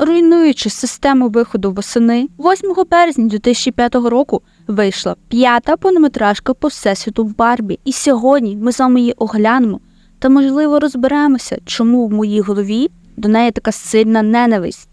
руйнуючи систему виходу восени, 8 березня 2005 року вийшла п'ята повнометражка по всесвіту в Барбі. І сьогодні ми з вами її оглянемо та, можливо, розберемося, чому в моїй голові до неї така сильна ненависть.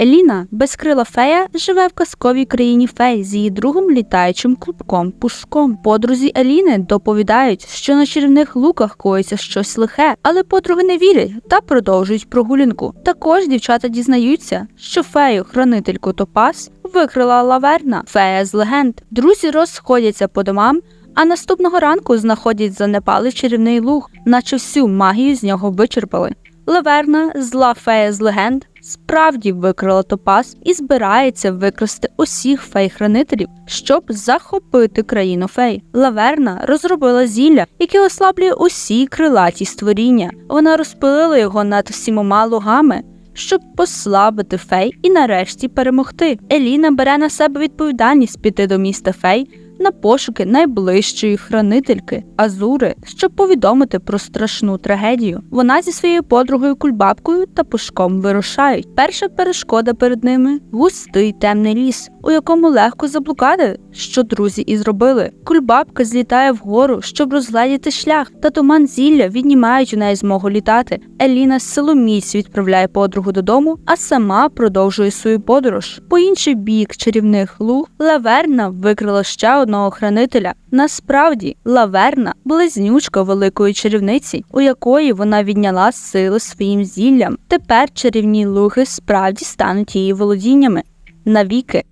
Еліна, безкрила фея, живе в казковій країні фей з її другом літаючим клубком пушком. Подрузі Еліни доповідають, що на чарівних луках коїться щось лихе, але подруги не вірять та продовжують прогулянку. Також дівчата дізнаються, що фею хранительку Топас викрила лаверна, фея з легенд. Друзі розходяться по домам. А наступного ранку знаходять занепалий чарівний луг, наче всю магію з нього вичерпали. Лаверна, зла фея з легенд, справді викрила топаз і збирається викрасти усіх фей-хранителів, щоб захопити країну фей. Лаверна розробила зілля, яке ослаблює усі крилаті створіння. Вона розпилила його над всімома лугами. Щоб послабити фей і нарешті перемогти. Еліна бере на себе відповідальність піти до міста фей на пошуки найближчої хранительки Азури, щоб повідомити про страшну трагедію. Вона зі своєю подругою кульбабкою та пушком вирушають. Перша перешкода перед ними густий темний ліс, у якому легко заблукати, що друзі і зробили. Кульбабка злітає вгору, щоб розгледіти шлях, та туман зілля віднімають у неї змогу літати. Еліна силоміць відправляє подругу додому, а сама продовжує свою подорож. По інший бік чарівних луг Лаверна викрила ще одного хранителя. Насправді, Лаверна близнючка великої чарівниці, у якої вона відняла сили своїм зіллям. Тепер чарівні луги справді стануть її володіннями навіки.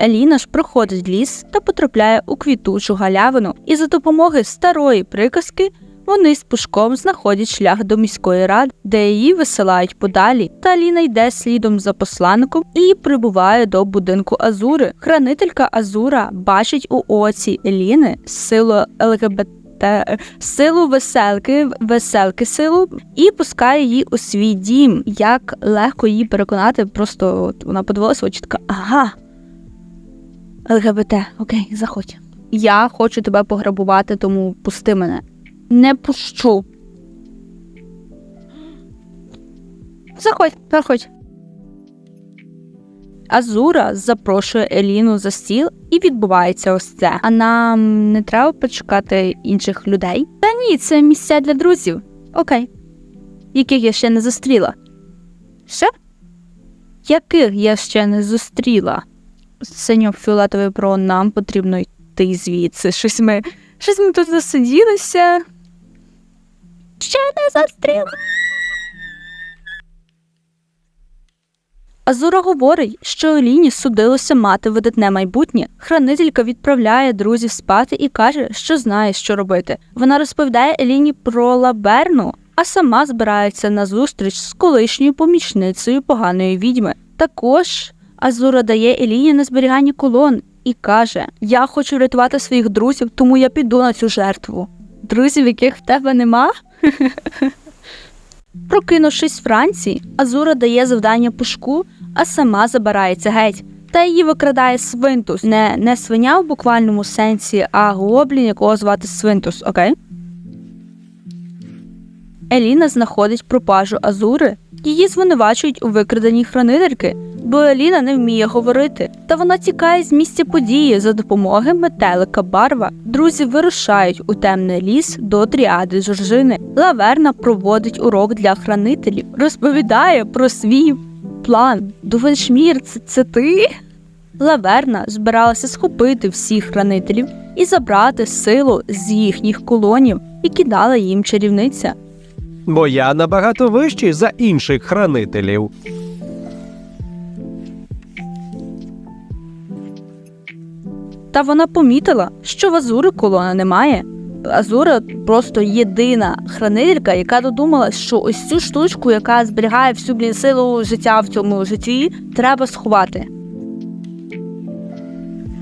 Еліна ж проходить ліс та потрапляє у квітучу галявину, і за допомогою старої приказки вони з пушком знаходять шлях до міської ради, де її висилають подалі. Та Аліна йде слідом за посланником і прибуває до будинку Азури. Хранителька Азура бачить у оці Еліни силу ЛГБТ. Силу веселки, веселки силу і пускає її у свій дім. Як легко її переконати, просто от вона подивилася очі така, ага. ЛГБТ, окей, заходь. Я хочу тебе пограбувати, тому пусти мене. Не пущу. Заходь, заходь. Азура запрошує Еліну за стіл і відбувається ось це. А нам не треба почекати інших людей? Та ні, це місця для друзів. Окей. Яких я ще не зустріла. Що? Яких я ще не зустріла? Синьо-фіолетовий про нам потрібно йти звідси. Щось ми. Щось ми тут засиділися. Ще не зустріла. Азура говорить, що Еліні судилося мати видатне майбутнє. Хранителька відправляє друзів спати і каже, що знає, що робити. Вона розповідає Еліні про лаберну, а сама збирається на зустріч з колишньою помічницею поганої відьми. Також Азура дає Еліні на зберігання колон і каже: Я хочу рятувати своїх друзів, тому я піду на цю жертву. Друзів, яких в тебе нема? Прокинувшись вранці, Азура дає завдання пушку, а сама забирається геть. Та її викрадає свинтус. Не, не свиня в буквальному сенсі, а гоблін, якого звати свинтус, окей? Еліна знаходить пропажу Азури. Її звинувачують у викраденні хранительки, бо Еліна не вміє говорити. Та вона тікає з місця події за допомогою метелика Барва. Друзі вирушають у темний ліс до тріади Жоржини. Лаверна проводить урок для хранителів, розповідає про свій план. Довеншмір, це, це ти? Лаверна збиралася схопити всіх хранителів і забрати силу з їхніх колонів, які дала їм чарівниця. Бо я набагато вищий за інших хранителів. Та вона помітила, що в Азури колона немає. Азура просто єдина хранителька, яка додумалась, що ось цю штучку, яка зберігає всю блін силу життя в цьому житті, треба сховати.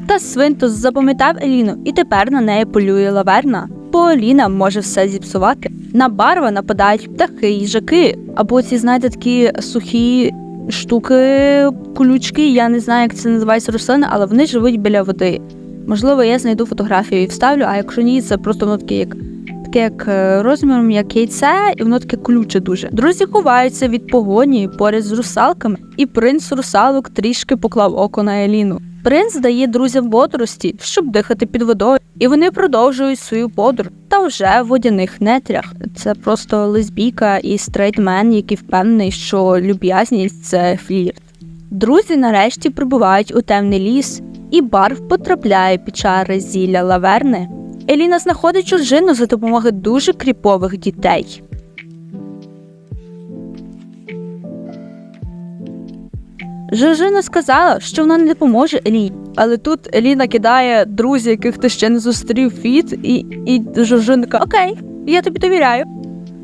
Та Свинтус запам'ятав Еліну і тепер на неї полює лаверна, бо Еліна може все зіпсувати. На барва нападають птахи, їжаки, або ці, знаєте, такі сухі штуки, колючки. Я не знаю, як це називається рослини, але вони живуть біля води. Можливо, я знайду фотографію і вставлю, а якщо ні, це просто воно таке, як таке як е, розміром, як яйце, і воно таке колюче дуже. Друзі ховаються від погоні поряд з русалками, і принц русалок трішки поклав око на Еліну. Принц дає друзям бодрості, щоб дихати під водою, і вони продовжують свою подорож. Та вже в водяних нетрях. Це просто лесбійка і стрейтмен, який впевнений, що люб'язність це флірт. Друзі нарешті прибувають у темний ліс, і барв потрапляє під чари зілля лаверни. Еліна знаходить чужину за допомогою дуже кріпових дітей. Жужина сказала, що вона не допоможе Еліні. Але тут Еліна кидає друзів, яких ти ще не зустрів фіт, і, і Жужинка Окей, я тобі довіряю.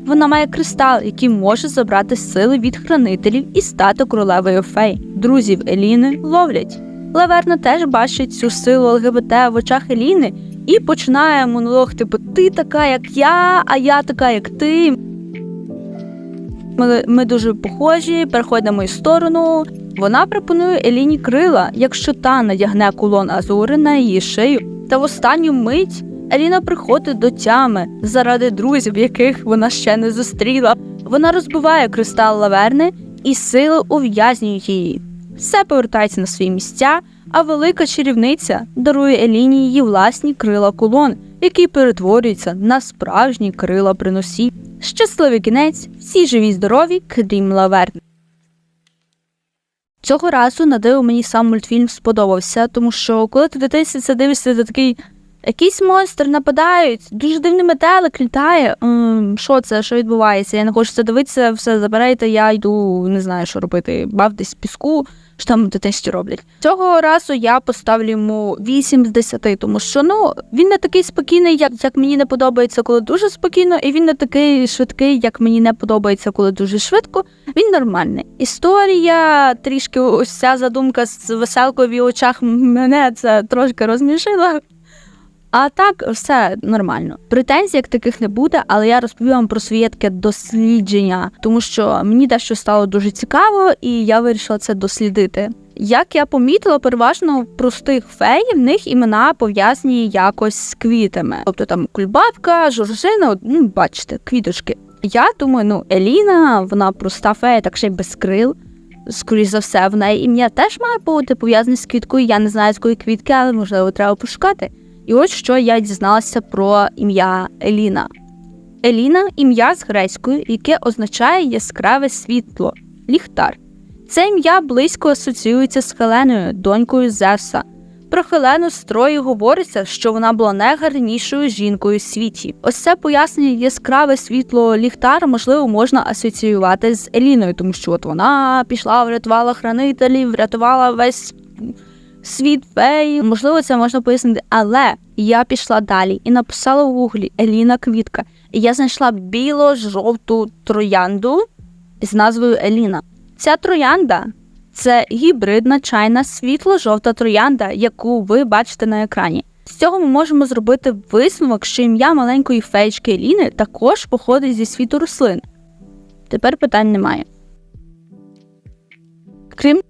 Вона має кристал, який може забрати сили від хранителів і стати королевою фей. Друзів Еліни ловлять. Лаверна теж бачить цю силу ЛГБТ в очах Еліни і починає монолог, типу, ти така, як я, а я така, як ти. Ми, ми дуже похожі, переходь на мою сторону. Вона пропонує Еліні крила, якщо та надягне кулон Азури на її шию. Та в останню мить Еліна приходить до тями заради друзів, яких вона ще не зустріла. Вона розбиває кристал лаверни і сили ув'язнюють її. Все повертається на свої місця, а велика чарівниця дарує Еліні її власні крила колон, який перетворюється на справжні крила приносі. Щасливий кінець, всі живі й здорові, крім лаверни. Цього разу на диво мені сам мультфільм сподобався, тому що коли ти в це дивишся, ти такий якийсь монстр нападають, дуже дивний метелик літає. Що це, що відбувається? Я не хочу це дивитися, все забирайте, я йду, не знаю, що робити. Бавтесь в піску, що там в дитинстві роблять. Цього разу я поставлю йому 8 з 10, тому що ну він не такий спокійний, як, як мені не подобається, коли дуже спокійно, і він не такий швидкий, як мені не подобається, коли дуже швидко. Він нормальний. Історія трішки ось ця задумка з веселкою в очах мене це трошки розмішила. А так, все нормально. Претензій як таких не буде, але я розповім вам про своє таке дослідження, тому що мені дещо стало дуже цікаво, і я вирішила це дослідити. Як я помітила, переважно в простих фей в них імена пов'язані якось з квітами. Тобто там кульбабка, жоржина, ну, бачите, квіточки. Я думаю, ну Еліна, вона проста фея, так ще й без крил. Скоріше за все, в неї ім'я теж має бути пов'язане з квіткою. Я не знаю, з якої квітки, але можливо треба пошукати. І ось що я дізналася про ім'я Еліна. Еліна ім'я з грецькою, яке означає яскраве світло, ліхтар. Це ім'я близько асоціюється з Хеленою, донькою Зевса. Про Хелену з Трої говориться, що вона була найгарнішою жінкою в світі. Ось це пояснення яскраве світло ліхтар, можливо, можна асоціювати з Еліною, тому що от вона пішла, врятувала хранителів, врятувала весь світ фей. Можливо, це можна пояснити, але я пішла далі і написала в гуглі Еліна Квітка. І я знайшла біло-жовту троянду з назвою Еліна. Ця троянда це гібридна чайна світло-жовта троянда, яку ви бачите на екрані. З цього ми можемо зробити висновок, що ім'я маленької феєчки Еліни також походить зі світу рослин. Тепер питань немає. Крім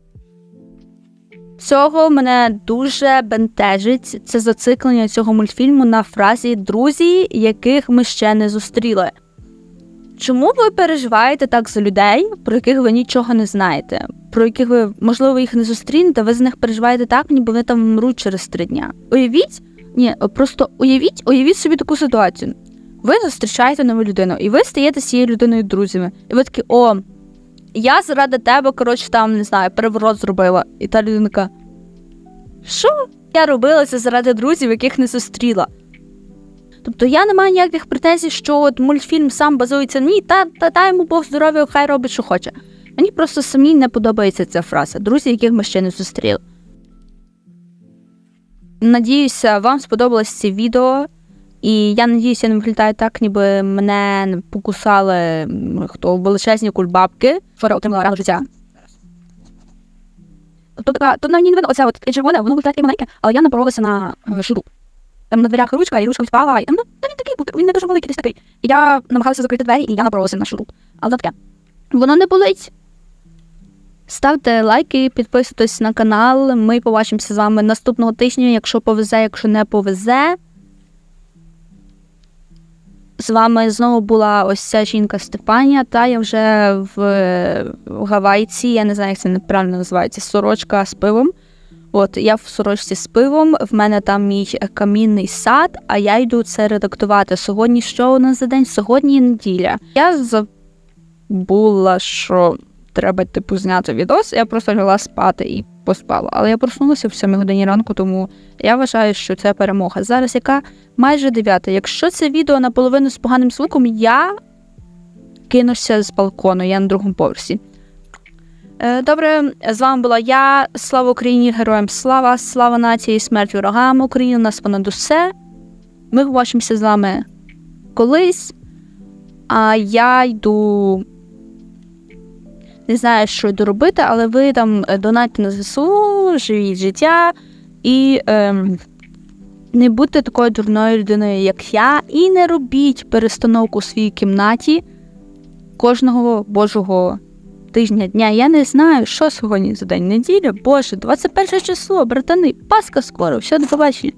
цього мене дуже бентежить це зациклення цього мультфільму на фразі друзі, яких ми ще не зустріли. Чому ви переживаєте так за людей, про яких ви нічого не знаєте, про яких ви, можливо, їх не зустрінете, ви за них переживаєте так, ніби вони там вмруть через три дня. Уявіть, ні, просто уявіть, уявіть собі таку ситуацію. Ви зустрічаєте нову людину, і ви стаєте з цією людиною друзями. І ви такі, о, я заради тебе, коротше, там, не знаю, переворот зробила. І та людинка. Що? Я робила це заради друзів, яких не зустріла. Тобто я не маю ніяких претензій, що от мультфільм сам базується ні, та, та дай йому Бог здоров'я, хай робить, що хоче. Мені просто самій не подобається ця фраза, друзі, яких ми ще не зустріли. Надіюся, вам сподобалось це відео. І я надіюся, я не виглядаю так, ніби мене покусали хто величезні кульбабки. Вчора отримала рану життя. То така, то на не видно, оця от червоне, воно виглядає маленьке, але я напоролася на е, шуруп. Там на дверях ручка, і ручка впала, і там, ну, та він такий він не дуже великий, десь такий. І я намагалася закрити двері, і я напоролася на шуруп. Але таке. Воно не болить. Ставте лайки, підписуйтесь на канал. Ми побачимося з вами наступного тижня, якщо повезе, якщо не повезе. З вами знову була ось ця жінка Степанія, та я вже в, Гавайці, я не знаю, як це неправильно називається, сорочка з пивом. От я в сорочці з пивом, в мене там мій камінний сад, а я йду це редактувати. Сьогодні що у нас за день? Сьогодні неділя. Я забула, що треба типу зняти відос. Я просто лягла спати і поспала. Але я проснулася в 7 годині ранку, тому я вважаю, що це перемога. Зараз яка майже дев'ята. Якщо це відео наполовину з поганим звуком, я кинуся з балкону, я на другому поверсі. Е, Добре, з вами була я. Слава Україні, героям слава, слава нації, смерть ворогам. Україна у нас понад усе. Ми побачимося з вами колись. А я йду. Не знаю, що йду робити, але ви там е, донатьте на ЗСУ, живіть життя і ем, не будьте такою дурною людиною, як я, і не робіть перестановку у своїй кімнаті кожного божого тижня дня. Я не знаю, що сьогодні за день неділя. Боже, 21 число, братани, Пасха скоро, все, до побачення.